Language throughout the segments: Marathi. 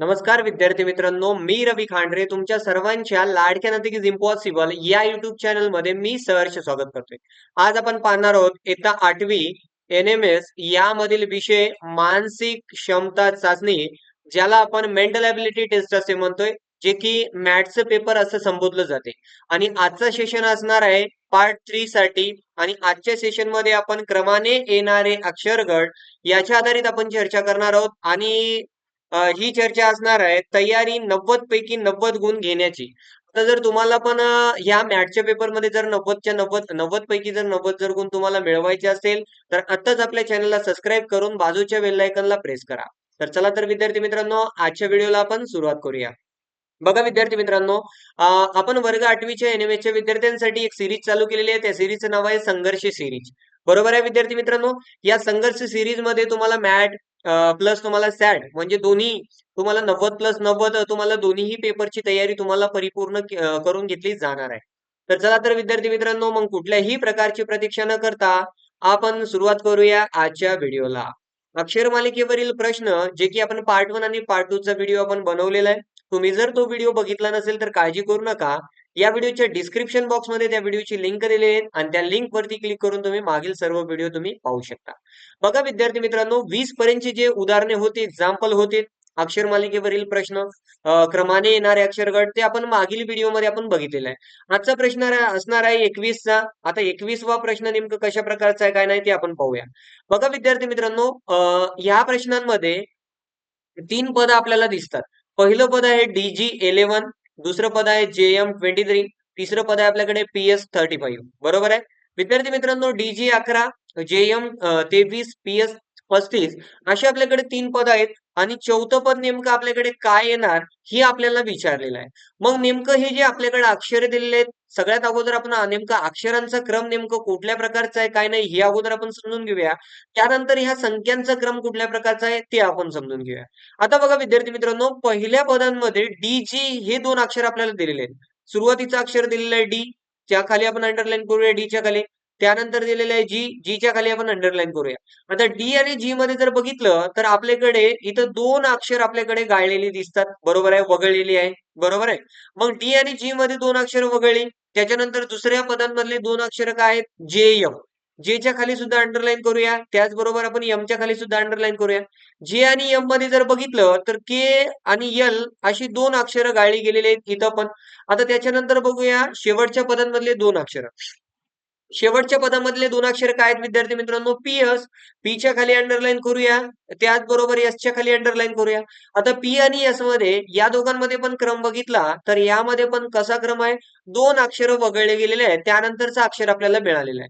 नमस्कार विद्यार्थी मित्रांनो. मी रवी खांडरे. तुमच्या सर्वांच्या लाडक्या नथिक इज इम्पॉसिबल या युट्यूब चॅनलमध्ये मी सहर्ष स्वागत करतोय. आज आपण पाहणार आहोत इयत्ता आठवी एन एम एस यामधील विषय मानसिक क्षमता चाचणी ज्याला आपण मेंटल ॲबिलिटी टेस्ट असे म्हणतोय जे की मॅथचं पेपर असं संबोधलं जाते. आणि आजचं सेशन असणार आहे पार्ट थ्री साठी. आणि आजच्या सेशनमध्ये आपण क्रमाने येणारे अक्षरगट याच्या आधारित आपण चर्चा करणार आहोत. आणि ही चर्चा असणार आहे. तयारी नव्वद पैकी नव्वद गुण घेण्याची. आता जर तुम्हाला पण ह्या मॅटच्या पेपरमध्ये जर नव्वदच्या नव्वद नव्वद पैकी जर नव्वद जर गुण तुम्हाला मिळवायचे असेल तर आत्ताच आपल्या चॅनलला सबस्क्राईब करून बाजूच्या बेल प्रेस करा. तर चला तर विद्यार्थी मित्रांनो आजच्या व्हिडिओला आपण सुरुवात करूया. बघा विद्यार्थी मित्रांनो आपण वर्ग आठवीच्या एनएमएसच्या विद्यार्थ्यांसाठी एक सिरीज चालू केलेली आहे. त्या सिरीजचं नाव आहे संघर्ष सिरीज. बरोबर आहे विद्यार्थी मित्रांनो? या संघर्ष सिरीजमध्ये तुम्हाला मॅट प्लस तुम्हाला सॅट म्हणजे दोन्ही तुम्हाला नव्वद प्लस नव्वद तुम्हाला दोन्हीही पेपरची तयारी तुम्हाला परिपूर्ण करून घेतली जाणार आहे. तर चला तर विद्यार्थी मित्रांनो मग कुठल्याही प्रकारची प्रतीक्षा न करता आपण सुरुवात करूया आजच्या व्हिडिओला. अक्षर मालिकेवरील प्रश्न जे की आपण पार्ट वन आणि पार्ट टू चा व्हिडिओ आपण बनवलेला आहे. तुम्ही जर तो व्हिडिओ बघितला नसेल तर काळजी करू नका. या व्हिडिओच्या डिस्क्रिप्शन बॉक्समध्ये त्या व्हिडिओची लिंक दिलेली आहे आणि त्या लिंक वरती क्लिक करून तुम्ही मागील सर्व व्हिडिओ तुम्ही पाहू शकता. बघा विद्यार्थी मित्रांनो वीस पर्यंतची जे उदाहरणे होते एक्झाम्पल होते अक्षर मालिकेवरील प्रश्न क्रमाने येणारे अक्षरगट ते आपण मागील व्हिडिओमध्ये आपण बघितलेलं आहे. आजचा प्रश्न असणार आहे एकवीसचा. आता एकवीसवा प्रश्न नेमकं कशा प्रकारचा आहे काय नाही ते आपण पाहूया. बघा विद्यार्थी मित्रांनो ह्या प्रश्नांमध्ये तीन पद आपल्याला दिसतात. पहिलं पद आहे डीजी इलेव्हन दुसरं पद आहे जे एम ट्वेंटी थ्री. तिसरं पद आहे आपल्याकडे पी एस थर्टी फाईव्ह. बरोबर आहे? विद्यार्थी मित्रांनो डीजी अकरा जे एम तेवीस पी एस पस्तीस असे आपल्याकडे तीन पद आहेत. आणि चौथं पद नेमकं आपल्याकडे काय येणार हे आपल्याला विचारलेलं आहे. मग नेमकं हे जे आपल्याकडे अक्षरे दिलेले आहेत सगळ्यात अगोदर आपण नेमका अक्षरांचा क्रम नेमकं कुठल्या प्रकारचा आहे काय नाही हे अगोदर आपण समजून घेऊया. त्यानंतर ह्या संख्यांचा क्रम कुठल्या प्रकारचा आहे ते आपण समजून घेऊया. आता बघा विद्यार्थी मित्रांनो पहिल्या पदांमध्ये डी जी हे दोन अक्षर आपल्याला दिलेले आहेत. सुरुवातीचं अक्षर दिलेलं आहे डी त्या खाली आपण अंडरलाईन करूया डी च्या खाली. त्यानंतर दिलेलं आहे जी जी च्या खाली आपण अंडरलाईन करूया. आता डी आणि जी मध्ये जर बघितलं तर आपल्याकडे इथं दोन अक्षर आपल्याकडे गाळलेली दिसतात. बरोबर आहे? वगळलेली आहे. बरोबर आहे? मग डी आणि जी मध्ये दोन अक्षर वगळली. त्याच्यानंतर दुसऱ्या पदांमधले दोन अक्षर काय आहेत? जे एम जे च्या खाली सुद्धा अंडरलाईन करूया. त्याचबरोबर आपण एम च्या खाली सुद्धा अंडरलाईन करूया. जे आणि एममध्ये जर बघितलं तर के आणि यल अशी दोन अक्षरं गाळली गेलेली आहेत इथं पण. आता त्याच्यानंतर बघूया शेवटच्या पदांमधले दोन अक्षर. शेवटच्या पदामधले दोन अक्षर काय आहेत विद्यार्थी मित्रांनो? पी एस पी खाली अंडरलाईन करूया. त्याचबरोबर एस च्या खाली अंडरलाईन करूया. आता पी आणि एसमध्ये या दोघांमध्ये पण क्रम बघितला तर यामध्ये पण कसा क्रम आहे? दोन अक्षर वगळले गेलेले आहेत. त्यानंतरचा अक्षर आपल्याला मिळालेला आहे.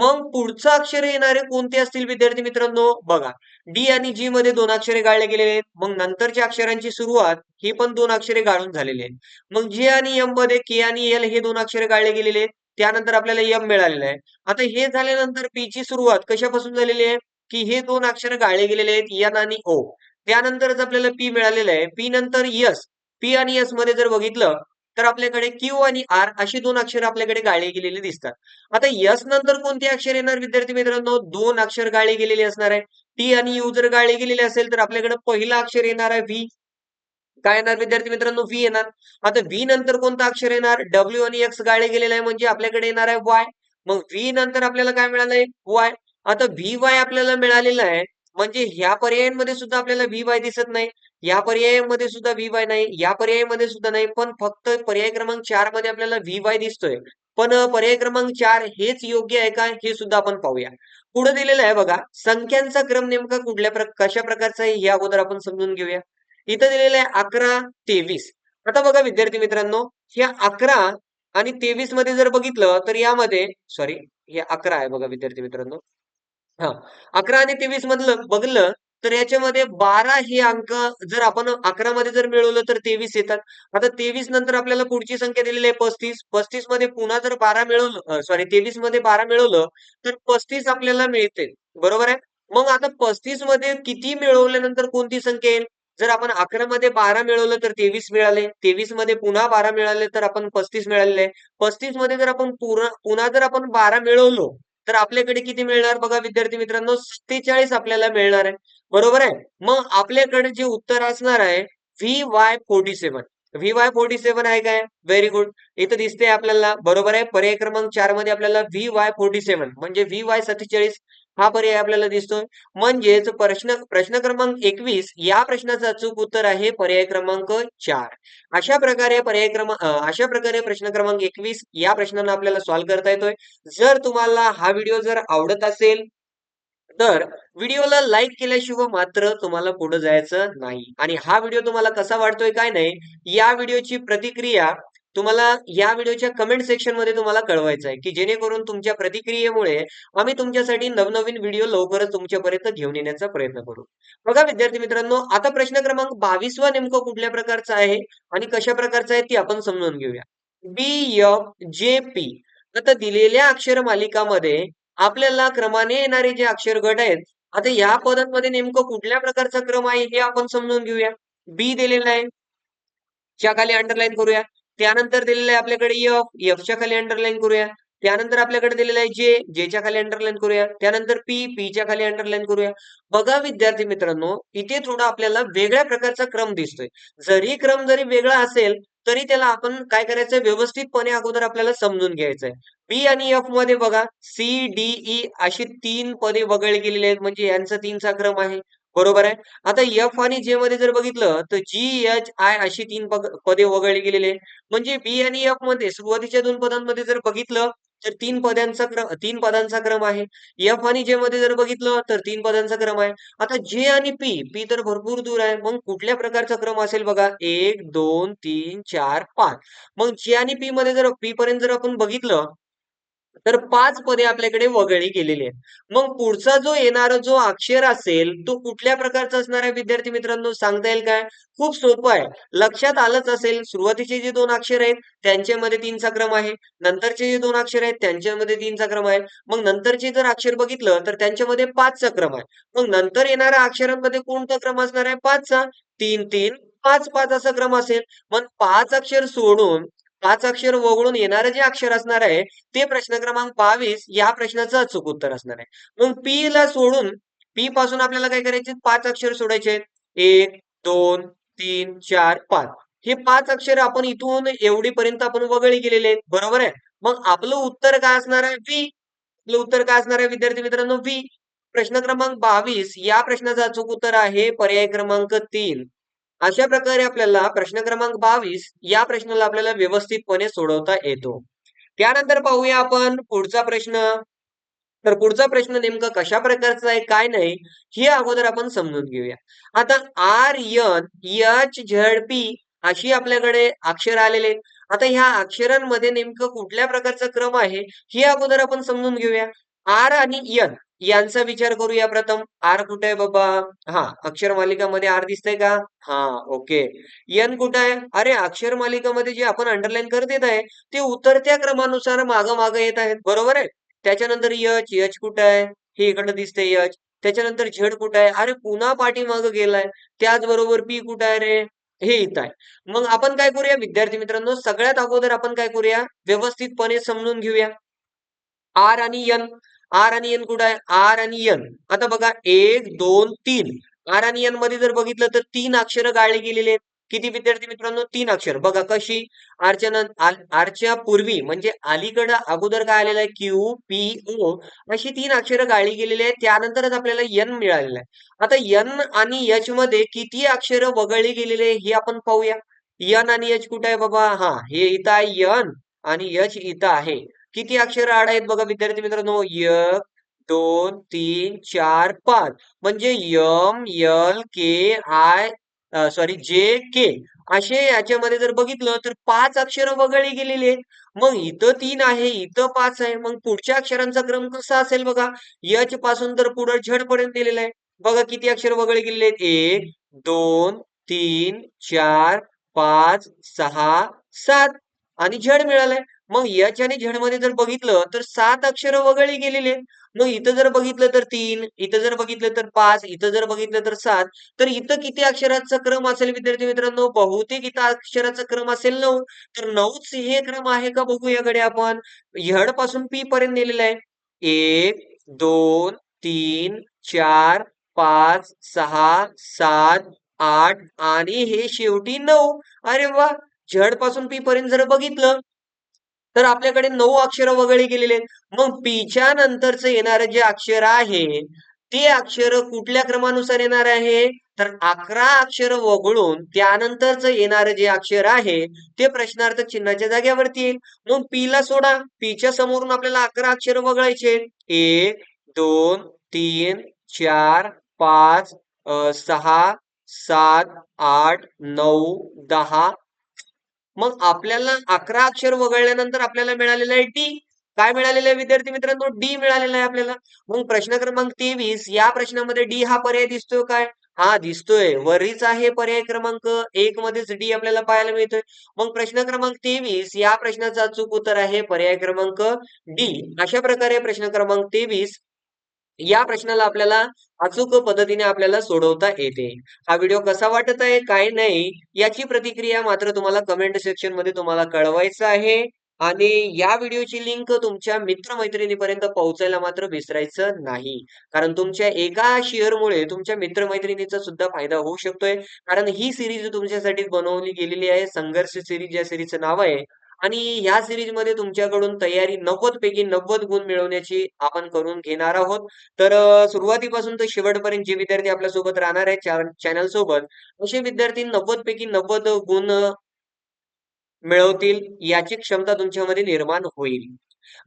मग पुढचं अक्षर येणारे कोणते असतील विद्यार्थी मित्रांनो? बघा. डी आणि जी मध्ये दोन अक्षरे गाळले गेलेले आहेत. मग नंतरच्या अक्षरांची सुरुवात ही पण दोन अक्षरे गाळून झालेली आहेत. मग जे आणि एममध्ये के आणि एल हे दोन अक्षरे गाळले गेलेले आहेत. त्यानंतर आपल्याला यम मिळालेलं आहे. आता हे झाल्यानंतर पी ची सुरुवात कशापासून झालेली आहे? की हे दोन अक्षर गाळले गेलेले आहेत यन आणि ओ त्यानंतरच आपल्याला पी मिळालेलं आहे. पी नंतर यस पी आणि यसमध्ये जर बघितलं तर आपल्याकडे क्यू आणि आर अशी दोन अक्षर आपल्याकडे गाळली गेलेली दिसतात. आता यस नंतर कोणते अक्षर येणार विद्यार्थी मित्रांनो? दोन अक्षर गाळली गेलेली असणार आहे. टी आणि यू जर गाळली गेलेली असेल तर आपल्याकडे पहिला अक्षर येणार आहे व्ही काय येणार विद्यार्थी मित्रांनो? व्ही येणार. आता व्ही नंतर कोणता अक्षर येणार? डब्ल्यू आणि एक्स गाळे गेलेला आहे म्हणजे आपल्याकडे येणार आहे वाय मग व्ही नंतर आपल्याला काय मिळालंय वाय आता व्ही वाय आपल्याला मिळालेलं आहे म्हणजे ह्या पर्यायांमध्ये सुद्धा आपल्याला व्ही वाय दिसत नाही. या पर्यायामध्ये सुद्धा व्ही वाय नाही. या पर्यायामध्ये सुद्धा नाही. पण फक्त पर्याय क्रमांक चारमध्ये आपल्याला व्ही वाय दिसतोय. पण पर्याय क्रमांक चार हेच योग्य आहे का? हे सुद्धा आपण पाहूया. पुढे दिलेलं आहे बघा. संख्यांचा क्रम नेमका कुठल्या प्र कशा प्रकारचा आहे? हे अगोदर आपण समजून घेऊया. इथं दिलेलं आहे अकरा तेवीस. आता बघा विद्यार्थी मित्रांनो ह्या अकरा आणि तेवीसमध्ये जर बघितलं तर यामध्ये सॉरी हे अकरा आहे बघा विद्यार्थी मित्रांनो. हा अकरा आणि तेवीस मधलं बघलं तर याच्यामध्ये बारा हे अंक जर आपण अकरा मध्ये जर मिळवलं तर तेवीस येतात. आता तेवीस नंतर आपल्याला पुढची संख्या दिलेली आहे पस्तीस. पस्तीसमध्ये पुन्हा जर बारा मिळवलं सॉरी तेवीसमध्ये बारा मिळवलं तर पस्तीस आपल्याला मिळते. बरोबर आहे? मग आता पस्तीसमध्ये किती मिळवल्यानंतर कोणती संख्या येईल? जर आपण अकरा मध्ये बारा मिळवलं तर तेवीस मिळाले. तेवीसमध्ये पुन्हा बारा मिळाले तर आपण पस्तीस मिळालेले. पस्तीसमध्ये जर आपण पुन्हा पुन्हा जर आपण बारा मिळवलो तर आपल्याकडे किती मिळणार? बघा विद्यार्थी मित्रांनो सत्तेचाळीस आपल्याला मिळणार आहे. बरोबर आहे? मग आपल्याकडे जे उत्तर असणार आहे V Y forty seven V Y forty seven आहे काय? व्हेरी गुड इथं दिसते आपल्याला. बरोबर आहे? पर्याय क्रमांक चारमध्ये आपल्याला व्ही वाय फोर्टी सेव्हन म्हणजे व्ही वाय सत्तेचाळीस हा पर्याय आपल्याला दिसतोय. म्हणजेच प्रश्न प्रश्न क्रमांक एकवीस या प्रश्नाचं अचूक उत्तर आहे पर्याय क्रमांक चार. अशा प्रकारे पर्याय क्रमांक अशा प्रकारे प्रश्न क्रमांक एकवीस या प्रश्नांना आपल्याला सॉल्व्ह करता येतोय. जर तुम्हाला हा व्हिडिओ जर आवडत असेल तर व्हिडिओला लाईक केल्याशिवाय मात्र तुम्हाला पुढे जायचं नाही. आणि हा व्हिडिओ तुम्हाला कसा वाटतोय काय नाही या व्हिडिओची प्रतिक्रिया तुम्हाला या व्हिडिओच्या कमेंट सेक्शनमध्ये तुम्हाला कळवायचं आहे की जेणेकरून तुमच्या प्रतिक्रियेमुळे आम्ही तुमच्यासाठी नवनवीन व्हिडिओ लवकरच तुमच्यापर्यंत घेऊन येण्याचा प्रयत्न करू. बघा विद्यार्थी मित्रांनो आता प्रश्न क्रमांक बावीसवा नेमकं कुठल्या प्रकारचा आहे आणि कशा प्रकारचा आहे ती आपण समजून घेऊया. बी एफ जे पी आता दिलेल्या अक्षर मालिकामध्ये आपल्याला क्रमाने येणारे जे अक्षर गट आहेत आता या पदांमध्ये नेमकं कुठल्या प्रकारचा क्रम आहे हे आपण समजून घेऊया. बी दिलेला आहे. च्या खाली अंडरलाईन करूया. त्यानंतर दिलेलं आहे आपल्याकडे e एफ एफच्या e खाली अंडरलाईन करूया. त्यानंतर आपल्याकडे दिलेलं आहे जे जेच्या खाली अंडरलाईन करूया. त्यानंतर पी पीच्या खाली अंडरलाईन करूया. बघा विद्यार्थी मित्रांनो इथे थोडा आपल्याला वेगळ्या प्रकारचा क्रम दिसतोय. जरी क्रम जरी वेगळा असेल तरी त्याला आपण काय करायचं व्यवस्थितपणे अगोदर आपल्याला समजून घ्यायचंय. बी आणि e एफमध्ये बघा सी डी ई अशी तीन पदे वगळली गेलेली आहेत. म्हणजे यांचा तीनचा क्रम आहे. बरोबर आहे? आता एफ आणि जे मध्ये जर बघितलं तर जी एच आय अशी तीन पदे वगळली गेलेली म्हणजे बी आणि एफमध्ये सुरुवातीच्या दोन पदांमध्ये जर बघितलं तर तीन पदांचा क्रम तीन पदांचा क्रम आहे. एफ आणि जे मध्ये जर बघितलं तर तीन पदांचा क्रम आहे. आता जे आणि पी पी तर भरपूर दूर आहे. मग कुठल्या प्रकारचा क्रम असेल बघा? एक दोन तीन चार पाच. मग जे आणि पी मध्ये जर पी पर्यंत जर आपण बघितलं तर पाच पदे आपल्याकडे वगळली गेलेली आहेत. मग पुढचा जो येणारा जो अक्षर असेल तो कुठल्या प्रकारचा असणार आहे विद्यार्थी मित्रांनो? सांगता येईल काय? खूप सोपं आहे. लक्षात आलंच असेल सुरुवातीचे जे दोन अक्षर आहेत त्यांच्यामध्ये तीनचा क्रम आहे. नंतरचे जे दोन अक्षर आहेत त्यांच्यामध्ये तीनचा क्रम आहे. मग नंतरचे जर अक्षर बघितलं तर त्यांच्यामध्ये पाचचा क्रम आहे. मग नंतर येणाऱ्या अक्षरांमध्ये कोणता क्रम असणार आहे? पाचचा. तीन तीन पाच पाच असा क्रम असेल. मग पाच अक्षर सोडून पाच अक्षर वगळून येणारं जे अक्षर असणार आहे ते प्रश्न क्रमांक बावीस या प्रश्नाचं अचूक उत्तर असणार आहे. मग पी ला सोडून पी पासून आपल्याला काय करायचे? पाच अक्षर सोडायचे एक दोन तीन चार पाच. हे पाच अक्षर आपण इथून एवढीपर्यंत आपण वगळी गेलेले आहेत. बरोबर आहे? मग आपलं उत्तर काय असणार आहे? व्ही आपलं उत्तर काय असणार आहे विद्यार्थी मित्रांनो? व्ही प्रश्न क्रमांक बावीस या प्रश्नाचं अचूक उत्तर आहे. पर्याय क्रमांक तीन. अशा प्रकारे आपल्याला प्रश्न क्रमांक बावीस या प्रश्नाला आपल्याला व्यवस्थितपणे सोडवता येतो. त्यानंतर पाहूया आपण पुढचा प्रश्न. तर पुढचा प्रश्न नेमका कशा प्रकारचा आहे काय नाही हे अगोदर आपण समजून घेऊया. आता R N H Z P अशी आपल्याकडे अक्षर आलेले आता ह्या अक्षरांमध्ये नेमकं कुठल्या प्रकारचा क्रम आहे हे अगोदर आपण समजून घेऊया. आर आणि यन. यांचा विचार करूया प्रथम. आर कुठे आहे बाबा? हा अक्षर मालिकामध्ये आर दिसतंय का? हा ओके. एन कुठं आहे? अरे अक्षर मालिकामध्ये जे आपण अंडरलाईन करत येत आहे ते उतरत्या क्रमानुसार माग माग येत आहेत. बरोबर आहे? त्याच्यानंतर यच यच कुठं आहे? हे इकडं दिसतंय यच. त्याच्यानंतर झेड कुठं आहे? अरे पुन्हा पाठीमाग गेलाय. त्याचबरोबर पी कुठं आहे रे? हे इथं आहे. मग आपण काय करूया? विद्यार्थी मित्रांनो सगळ्यात अगोदर आपण काय करूया? व्यवस्थितपणे समजून घेऊया. आर आणि यन. आर आणि एन कुठं आहे? आर आणि एन. आता बघा एक दोन तीन. आर आणि एनमध्ये जर बघितलं तर तीन अक्षर गाळली गेलेली आहेत. किती विद्यार्थी मित्रांनो? तीन अक्षर. बघा कशी? आरच्या आरच्या पूर्वी म्हणजे अलीकडं अगोदर काय आलेलं आहे? क्यू पी ओ अशी तीन अक्षरं गाळली गेलेली आहेत. त्यानंतरच आपल्याला यन मिळालेलं आहे. आता यन आणि यच मध्ये किती अक्षरं वगळली गेलेली आहे हे आपण पाहूया. एन आणि एच कुठे आहे बाबा? हा हे इथं आहे एन आणि यच इथं आहे. किती अक्षर आड आहेत बघा विद्यार्थी मित्रांनो? एक दोन तीन चार पाच. म्हणजे M L K I sorry J K. असे याच्यामध्ये जर बघितलं तर पाच अक्षर वगळली गेलेली आहेत. मग इथं तीन आहे इथं पाच आहे. मग पुढच्या अक्षरांचा क्रम कसा असेल बघा? यच पासून तर पुढे झड पर्यंत दिलेला आहे. बघा किती अक्षर वगळले गेलेले आहेत. एक दोन तीन चार पाच सहा सात. आणि झड मिळालाय. मग यच आणि झेडमध्ये जर बघितलं तर सात अक्षर वगळली गेलेली आहेत. मग इथं जर बघितलं तर तीन इथं जर बघितलं तर पाच इथं जर बघितलं तर सात तर इथं किती अक्षराचा क्रम असेल विद्यार्थी मित्रांनो? बहुतेक इथं अक्षराचा क्रम असेल नऊ. तर नऊच हे क्रम आहे का बघू याकडे आपण. हडपासून पी पर्यंत नेलेला आहे. एक दोन तीन चार पाच सहा सात आठ आणि हे शेवटी नऊ. अरे वा! झडपासून पी पर्यंत जर बघितलं तर आपल्याकडे नऊ अक्षर वगळले गेलेले आहेत. मग पीच्या नंतरचं येणारं जे अक्षर आहे ते अक्षर कुठल्या क्रमानुसार येणार आहे? तर अकरा अक्षर वगळून त्यानंतरचं येणारं जे अक्षर आहे ते प्रश्नार्थक चिन्हाच्या जाग्यावरती येईल. मग पी ला सोडा. पीच्या समोरून आपल्याला अकरा अक्षर वगळायचे एक दोन तीन चार पाच सहा सात आठ नऊ दहा मग आपल्याला अकरा अक्षर वगळल्यानंतर आपल्याला मिळालेलं आहे डी काय मिळालेलं आहे विद्यार्थी मित्रांनो? डी मिळालेला आहे आपल्याला. मग प्रश्न क्रमांक तेवीस या प्रश्नामध्ये डी हा पर्याय दिसतोय काय? हा दिसतोय. वरीच आहे पर्याय क्रमांक. एक मध्येच डी आपल्याला पाहायला मिळतोय. मग प्रश्न क्रमांक तेवीस या प्रश्नाचा अचूक उत्तर आहे पर्याय क्रमांक डी अशा प्रकारे प्रश्न क्रमांक तेवीस या प्रश्नाला आपल्याला अचूक पद्धतीने आपल्याला सोडवता येते. हा व्हिडिओ कसा वाटत आहे काय नाही याची प्रतिक्रिया मात्र तुम्हाला कमेंट सेक्शनमध्ये तुम्हाला कळवायचं आहे. आणि या व्हिडिओची लिंक तुमच्या मित्रमैत्रिणीपर्यंत पोहोचायला मात्र विसरायचं नाही. कारण तुमच्या एका शेअरमुळे तुमच्या मित्रमैत्रिणीचा सुद्धा फायदा होऊ शकतोय. कारण ही सिरीज तुमच्यासाठी बनवली गेलेली आहे. संघर्ष सिरीज या सिरीजचं नाव आहे. आणि या सिरीजमध्ये तुमच्याकडून तयारी नव्वद पैकी नव्वद गुण मिळवण्याची आपण करून घेणार आहोत. तर सुरुवातीपासून तर शेवटपर्यंत जे विद्यार्थी आपल्यासोबत राहणार आहेत चॅनल सोबत असे विद्यार्थी नव्वद पैकी नव्वद गुण मिळवतील याची क्षमता तुमच्यामध्ये निर्माण होईल.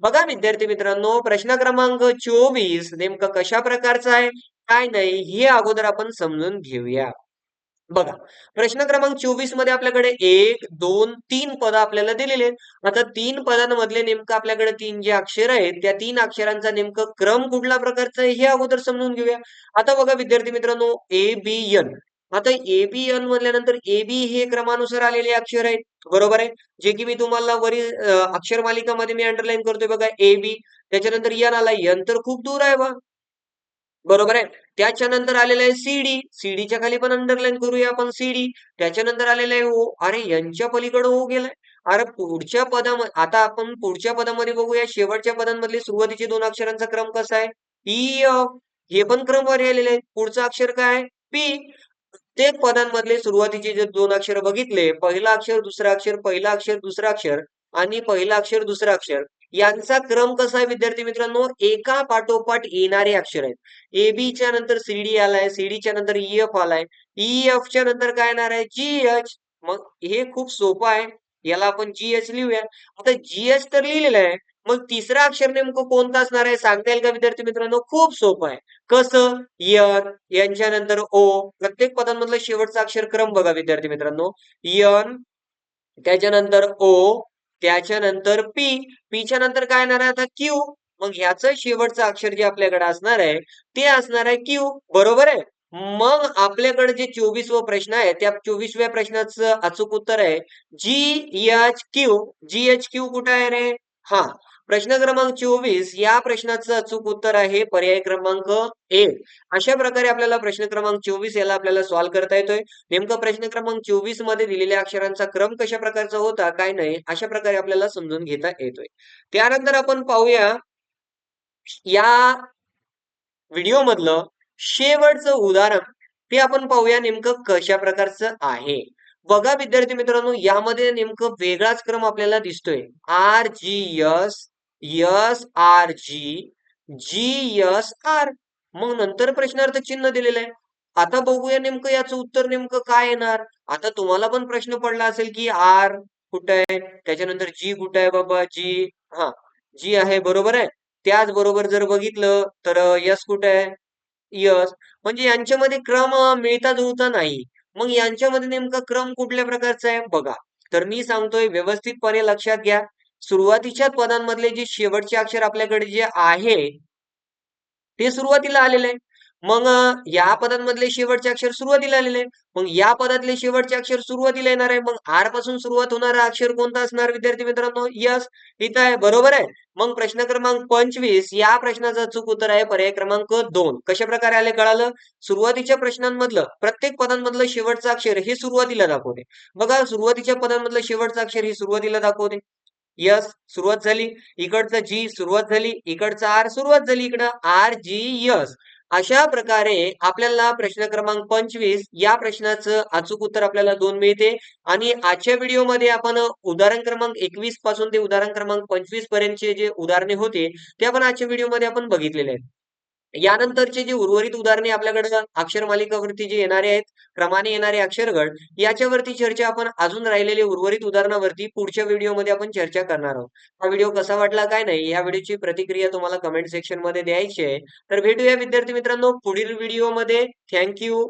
बघा विद्यार्थी मित्रांनो प्रश्न क्रमांक चोवीस नेमकं कशा प्रकारचा आहे काय नाही हे अगोदर आपण समजून घेऊया. बघा प्रश्न क्रमांक चोवीसमध्ये आपल्याकडे एक दोन तीन पद आपल्याला दिलेले आहेत. आता तीन पदांमधले नेमकं आपल्याकडे तीन जे अक्षर आहेत त्या तीन अक्षरांचा नेमकं क्रम कुठल्या प्रकारचा आहे हे अगोदर समजून घेऊया. आता बघा विद्यार्थी मित्रांनो ए बी एन आता ए बी एन म्हणल्यानंतर ए बी हे क्रमानुसार आलेले अक्षर आहेत. बरोबर आहे? जे की मी तुम्हाला वरील अक्षर मालिकामध्ये मी अंडरलाईन करतोय बघा ए बी त्याच्यानंतर एन आला एन तर खूप दूर आहे बा. बरोबर आहे? त्याच्यानंतर आलेलं आहे सीडी सीडीच्या खाली पण अंडरलाईन करूया आपण सीडी त्याच्यानंतर आलेलं आहे ओ अरे यांच्या पलीकडे ओ गेलाय. अरे पुढच्या पदामध्ये आता आपण पुढच्या पदामध्ये बघूया. शेवटच्या पदांमधले सुरुवातीचे दोन अक्षरांचा क्रम कसा आहे? E, ई हे पण क्रमवारी आलेले आहे पुढचं अक्षर काय आहे? पी प्रत्येक पदांमधले सुरुवातीचे जे दोन अक्षर बघितले पहिला अक्षर दुसरा अक्षर पहिला अक्षर दुसरा अक्षर आणि पहिला अक्षर दुसरा अक्षर. यांचा क्रम कसा आहे विद्यार्थी मित्रांनो? एका पाठोपाठ येणारे अक्षर आहेत. ए बी च्या नंतर सीडी आलाय सीडी च्या नंतर ई एफ आलाय. ई एफ च्या नंतर काय येणार आहे? जी एच मग हे खूप सोपं आहे. याला आपण जी एच लिहूया. आता जी एच तर लिहिलेलं आहे. मग तिसरा अक्षर नेमकं कोणता असणार आहे? सांगता येईल का विद्यार्थी मित्रांनो? खूप सोपं आहे. कसं? यन यांच्या नंतर ओ प्रत्येक पदांमधलं शेवटचा अक्षर क्रम बघा विद्यार्थी मित्रांनो. यन त्याच्यानंतर ओ त्याच्यानंतर पी पीच्या नंतर काय येणार आहे आता क्यू मग ह्याचं शेवटचं अक्षर जे आपल्याकडे असणार आहे ते असणार आहे क्यू बरोबर आहे? मग आपल्याकडे जे चोवीसवा प्रश्न आहे त्या चोवीसव्या प्रश्नाचं अचूक उत्तर आहे G H Q G H Q कुठं आहे रे? हा. प्रश्न क्रमांक चोवीस या प्रश्नाचं अचूक उत्तर आहे पर्याय क्रमांक एक. अशा प्रकारे आपल्याला प्रश्न क्रमांक चोवीस याला आपल्याला सॉल्व्ह करता येतोय. नेमकं प्रश्न क्रमांक चोवीसमध्ये दिलेल्या अक्षरांचा क्रम कशा प्रकारचा होता काय नाही अशा प्रकारे आपल्याला समजून घेता येतोय. त्यानंतर आपण पाहूया या व्हिडिओ मधलं शेवटचं उदाहरण ते आपण पाहूया नेमकं कशा प्रकारचं आहे. बघा विद्यार्थी मित्रांनो यामध्ये नेमकं वेगळाच क्रम आपल्याला दिसतोय. R G S S R G G S R. मग नंतर प्रश्नार्थ चिन्ह दिलेलं आहे. आता बघूया नेमकं याचं उत्तर नेमकं काय येणार? आता तुम्हाला पण प्रश्न पडला असेल की आर कुठं आहे? त्याच्यानंतर जी कुठं आहे बाबा? जी हा जी आहे बरोबर आहे? त्याचबरोबर जर बघितलं तर यस कुठं आहे? यस. म्हणजे यांच्यामध्ये क्रम मिळता जुळता नाही. मग यांच्यामध्ये नेमका क्रम कुठल्या प्रकारचा आहे? बघा. तर मी सांगतोय व्यवस्थितपणे लक्षात घ्या. सुरुवातीच्या पदांमधले जे शेवटचे अक्षर आपल्याकडे जे आहे ते सुरुवातीला आलेले. आहे मग या पदांमधले शेवटचे अक्षर सुरुवातीला आलेले. आहे मग या पदातले शेवटचे अक्षर सुरुवातीला येणार आहे. मग आरपासून सुरुवात होणारा अक्षर कोणता असणार? विद्यार्थी मित्रांनो यस. इथं आहे. बरोबर आहे? मग प्रश्न क्रमांक पंचवीस या प्रश्नाचा चूक उत्तर आहे पर्याय क्रमांक दोन. कशा प्रकारे आले कळालं? सुरुवातीच्या प्रश्नांमधलं प्रत्येक पदांमधलं शेवटचं अक्षर हे सुरुवातीला दाखवते. बघा सुरुवातीच्या पदांमधलं शेवटचं अक्षर हे सुरुवातीला दाखवते. यस सुरुवात झाली. इकडचं जी सुरुवात झाली इकडचं आर सुरुवात झाली इकडं. R G S. अशा प्रकारे आपल्याला प्रश्न क्रमांक पंचवीस या प्रश्नाचं अचूक उत्तर आपल्याला दोन मिळते. आणि आजच्या व्हिडिओमध्ये आपण उदाहरण क्रमांक एकवीसपासून ते उदाहरण क्रमांक पंचवीस पर्यंतचे जे उदाहरणे होते ते आपण आजच्या व्हिडिओमध्ये आपण बघितलेले आहेत. यानंतरचे जे उर्वरित उदाहरणे आपल्याकडे अक्षर मालिकावरती जे येणारे आहेत क्रमाने येणारे अक्षरगड याच्यावरती चर्चा आपण अजून राहिलेले उर्वरित उदाहरणावरती पुढच्या व्हिडिओमध्ये आपण चर्चा करणार आहोत. हा व्हिडिओ कसा वाटला काय नाही या व्हिडिओची प्रतिक्रिया तुम्हाला कमेंट सेक्शनमध्ये द्यायची आहे. तर भेटूया विद्यार्थी मित्रांनो पुढील व्हिडिओमध्ये. थँक्यू.